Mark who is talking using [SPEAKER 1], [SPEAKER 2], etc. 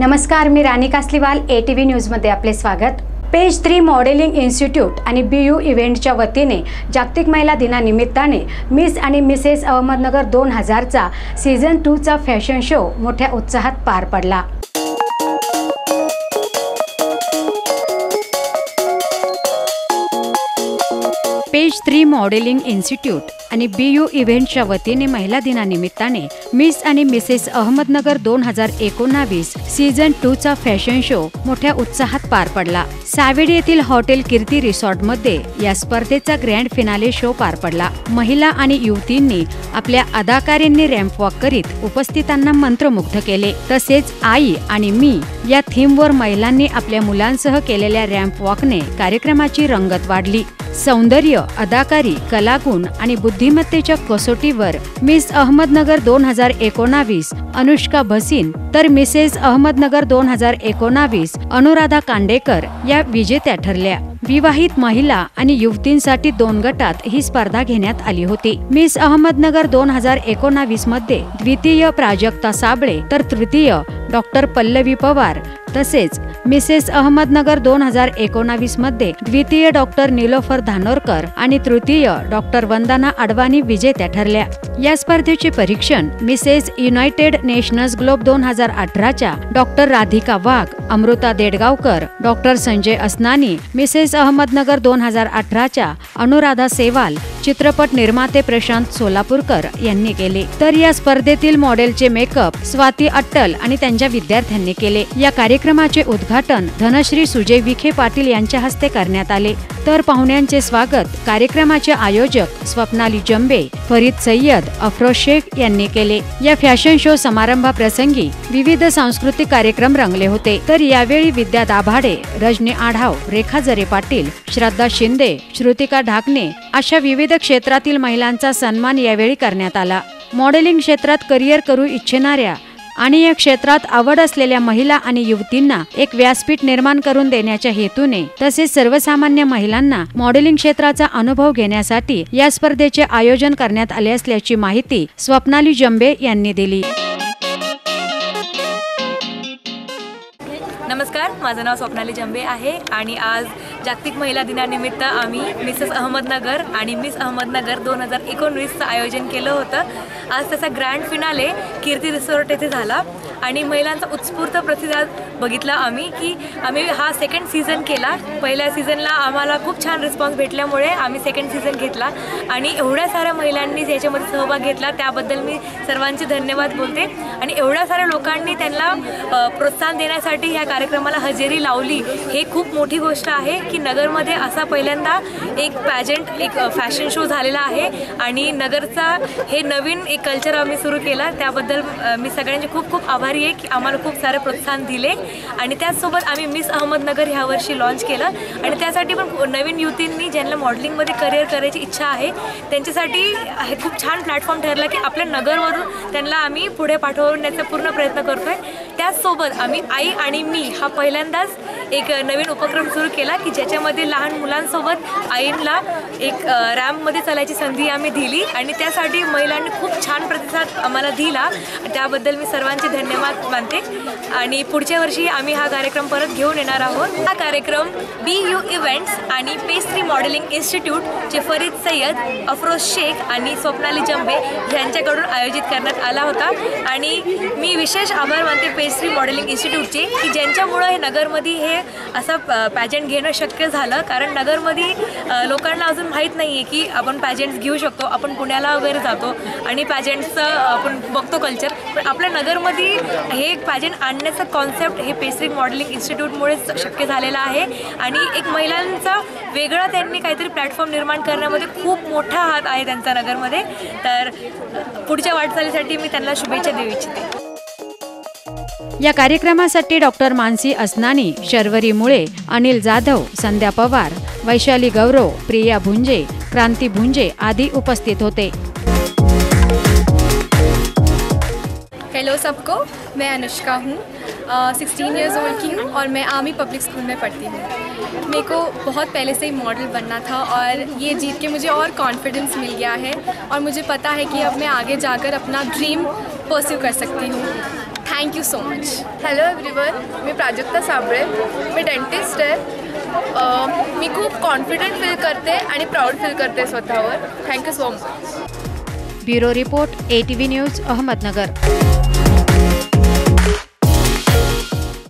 [SPEAKER 1] नमस्कार मी Rani Kasliwal A T V न्यूजमध्ये आपले स्वागत. पेज थ्री मॉडेलिंग इन्स्टिट्यूट आणि बी यू इव्हेंटच्या वतीने जागतिक महिला दिनानिमित्ताने मिस आणि मिसेस अहमदनगर दोन हजारचा सीझन टूचा फॅशन शो मोठ्या उत्साहात पार पडला. पेज थ्री मॉडेलिंग इन्स्टिट्यूट आणि बी यू इव्हेंटच्या वतीने महिला दिनानिमित्ताने मिस आणि मिसेस अहमदनगर दोन हजार एकोणावीस सीझन टू चा फॅशन शो मोठ्या उत्साहात पार पडला. सावेडी येथील हॉटेल कीर्ती रिसॉर्टमध्ये या स्पर्धेचा ग्रँड फिनाले शो पार पडला. महिला आणि युवतींनी आपल्या अदाकारींनी रॅम्प वॉक करीत उपस्थितांना मंत्रमुग्ध केले. तसेच आई आणि मी या थीमवर महिलांनी आपल्या मुलांसह केलेल्या रॅम्प वॉकने कार्यक्रमाची रंगत वाढली. सौंदर्य अदाकारी कलागुण आणि बुद्धिमत्तेच्या कसोटीवर मिस अहमदनगर दोन हजार एकोणावीस अनुष्का भसीन तर मिसेस अहमदनगर दोन हजार एकोणावीस अनुराधा कांडेकर या विजेत्या ठरल्या. विवाहित महिला आणि युवतींसाठी दोन गटात ही स्पर्धा घेण्यात आली होती. मिस अहमदनगर दोन हजार एकोणावीसमध्ये द्वितीय प्राजक्ता साबळे तर तृतीय डॉक्टर पल्लवी पवार तसेच मिसेस अहमदनगर दोन हजार एकोणावीसमध्ये द्वितीय डॉक्टर निलोफर धानोरकर आणि तृतीय डॉक्टर वंदना अडवाणी विजेत्या ठरल्या. या स्पर्धेचे परीक्षण मिसेस युनायटेड नेशनल्स ग्लोब दोन हजार अठराच्या doctor Radhika Wagh Amruta Dedgaonkar doctor Sanjay Asnani Mrs Ahmednagar दोन हजार अठराच्या अनुराधा सेवाल चित्रपट निर्माते प्रशांत सोलापूरकर यांनी केले. तर या स्पर्धेतील मॉडेलचे मेकअप स्वाती अट्टल आणि त्यांच्या विद्यार्थ्यांनी केले. या कार्यक्रमाचे उद्घाटन धनश्री सुजय विखे पाटील यांच्या हस्ते करण्यात आले. तर पाहुण्यांचे स्वागत कार्यक्रमाचे आयोजक स्वप्नाली जंबे फरीद सय्यद अफरोज शेख यांनी केले. या फॅशन शो समारंभाप्रसंगी विविध सांस्कृतिक कार्यक्रम रंगले होते. तर यावेळी विद्या दाभाडे रजनी आढाव रेखा जरे पाटील श्रद्धा शिंदे श्रुतिका ढाकणे अशा विविध क्षेत्रातील महिलांचा सन्मान यावेळी करण्यात आला. मॉडेलिंग क्षेत्रात करिअर करू इच्छिणाऱ्या आणि या क्षेत्रात आवड असलेल्या महिला आणि युवतींना एक व्यासपीठ निर्माण करून देण्याच्या हेतूने तसेच सर्वसामान्य महिलांना मॉडेलिंग क्षेत्राचा अनुभव घेण्यासाठी या स्पर्धेचे आयोजन करण्यात आले असल्याची माहिती स्वप्नाली जंबे यांनी दिली.
[SPEAKER 2] नमस्कार माझं नाव स्वप्नाली जंबे आहे आणि आज जागतिक महिला दिनानिमित्त आम्ही मिसेस अहमदनगर आणि मिस अहमदनगर दोन हजार एकोणवीसचं आयोजन केलं होतं. आज त्याचा ग्रँड फिनाले कीर्ती रिसॉर्ट येथे झाला. आणि महिलांचा उत्स्फूर्त प्रतिसाद बघितला आम्ही की आम्ही हा सेकंड सीझन केला. पहिल्या सीझनला आम्हाला खूप छान रिस्पॉन्स भेटल्यामुळे आम्ही सेकंड सीझन घेतला. आणि एवढ्या साऱ्या महिलांनी याच्यामध्ये सहभाग घेतला त्याबद्दल मी सर्वांचे धन्यवाद बोलते. आणि एवढ्या साऱ्या लोकांनी त्यांना प्रोत्साहन देण्यासाठी ह्या कार्यक्रमाला हजेरी लावली हे खूप मोठी गोष्ट आहे की नगरमध्ये असा पहिल्यांदा एक पॅजंट एक फॅशन शो झालेला आहे. आणि नगरचा हे नवीन एक कल्चर आम्ही सुरू केला. त्याबद्दल मी सगळ्यांचे खूप खूप आभार आहे की आम्हाला खूप सारे प्रोत्साहन दिले. आणि त्याचसोबत आम्ही मिस अहमदनगर ह्या वर्षी लॉन्च केलं. आणि त्यासाठी पण नवीन युतींनी ज्यांना मॉडेलिंगमध्ये करिअर करायची इच्छा आहे त्यांच्यासाठी हे खूप छान प्लॅटफॉर्म ठरला की आपल्या नगरवरून त्यांना आम्ही पुढे पाठवण्याचा पूर्ण प्रयत्न करतो आहे त्याचसोबत आम्ही आई आणि मी हा पहिल्यांदाच एक नवीन उपक्रम सुरू केला की ज्याच्यामध्ये लहान मुलांसोबत आईंना एक रॅम्पमध्ये चालायची संधी आम्ही दिली आणि त्यासाठी महिलांनी खूप छान प्रतिसाद आम्हाला दिला. त्याबद्दल मी सर्वांचे धन्यवाद मानते. आणि पुढच्या वर्षी आम्ही हा कार्यक्रम परत घेऊन येणार आहोत. हा कार्यक्रम बी यू इव्हेंट्स आणि पेस्ट्री मॉडेलिंग इन्स्टिट्यूटचे फरीद सय्यद अफरोज शेख आणि स्वप्नाली जंबे यांच्याकडून आयोजित करण्यात आला होता. आणि मी विशेष आभार मानते पेस्ट्री मॉडेलिंग इन्स्टिट्यूटचे की ज्यांच्यामुळं हे नगरमध्ये हे असं पॅजंट घेणं शक्य झालं. कारण नगरमध्ये लोकांना अजून माहीत नाही आहे की आपण पॅजंट्स घेऊ शकतो. आपण पुण्याला वगैरे जातो आणि पॅजंट्सचं आपण बघतो कल्चर पण आपल्या नगरमध्ये हे पॅजंट आणण्याचं कॉन्सेप्ट हे पेस्ट्री मॉडेलिंग इन्स्टिट्यूटमुळेच शक्य झालेलं आहे. आणि एक महिलांचा वेगळा त्यांनी काहीतरी प्लॅटफॉर्म निर्माण करण्यामध्ये खूप मोठा हात आहे त्यांचा नगरमध्ये. तर पुढच्या वाटचालीसाठी मी त्यांना शुभेच्छा देऊ इच्छिते.
[SPEAKER 1] या कार्यक्रमासाठी डॉक्टर मानसी असनानी, शर्वरी मुळे, अनिल जाधव, संध्या पवार, वैशाली गौरव, प्रिया भुंजे, क्रांती भुंजे आदी उपस्थित होते.
[SPEAKER 3] हेलो सबको, मैं अनुष्का हूँ सिक्सटीन ईयर्स ओल्ड की हूँ और मैं आर्मी पब्लिक स्कूल में पढ़ती हूँ। मेरे को बहुत पहले से ही मॉडल बनना था और ये जीत के मुझे और कॉन्फिडेंस मिल गया है और मुझे पता है कि अब मैं आगे जाकर अपना ड्रीम परस्यू कर सकती हूँ।
[SPEAKER 4] Thank you so much
[SPEAKER 3] hello everyone मी प्राजक्ता साबळे. मी डेंटिस्ट आहे. मी खूप कॉन्फिडंट फील करते आणि प्राऊड फील करते स्वतःवर. Thank you so much
[SPEAKER 1] bureau report A T V news Ahmednagar.